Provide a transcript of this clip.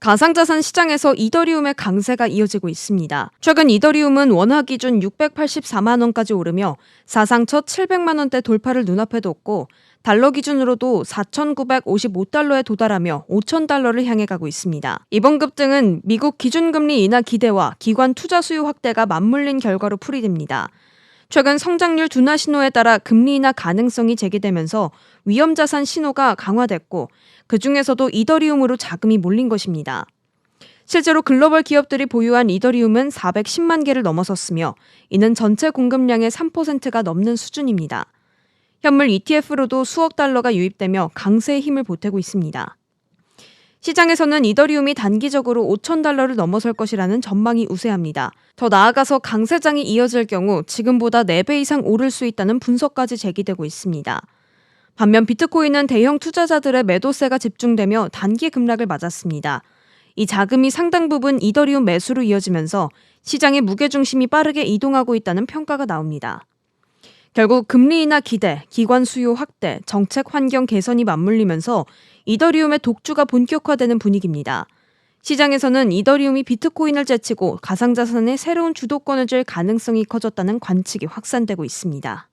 가상자산 시장에서 이더리움의 강세가 이어지고 있습니다. 최근 이더리움은 원화 기준 684만 원까지 오르며 사상 첫 700만 원대 돌파를 눈앞에 뒀고 달러 기준으로도 4,955달러에 도달하며 5,000달러를 향해 가고 있습니다. 이번 급등은 미국 기준금리 인하 기대와 기관 투자 수요 확대가 맞물린 결과로 풀이됩니다. 최근 성장률 둔화 신호에 따라 금리 인하 가능성이 제기되면서 위험 자산 신호가 강화됐고 그 중에서도 이더리움으로 자금이 몰린 것입니다. 실제로 글로벌 기업들이 보유한 이더리움은 410만 개를 넘어섰으며 이는 전체 공급량의 3%가 넘는 수준입니다. 현물 ETF로도 수억 달러가 유입되며 강세의 힘을 보태고 있습니다. 시장에서는 이더리움이 단기적으로 5천 달러를 넘어설 것이라는 전망이 우세합니다. 더 나아가서 강세장이 이어질 경우 지금보다 4배 이상 오를 수 있다는 분석까지 제기되고 있습니다. 반면 비트코인은 대형 투자자들의 매도세가 집중되며 단기 급락을 맞았습니다. 이 자금이 상당 부분 이더리움 매수로 이어지면서 시장의 무게중심이 빠르게 이동하고 있다는 평가가 나옵니다. 결국 금리 인하 기대, 기관 수요 확대, 정책 환경 개선이 맞물리면서 이더리움의 독주가 본격화되는 분위기입니다. 시장에서는 이더리움이 비트코인을 제치고 가상자산의 새로운 주도권을 쥘 가능성이 커졌다는 관측이 확산되고 있습니다.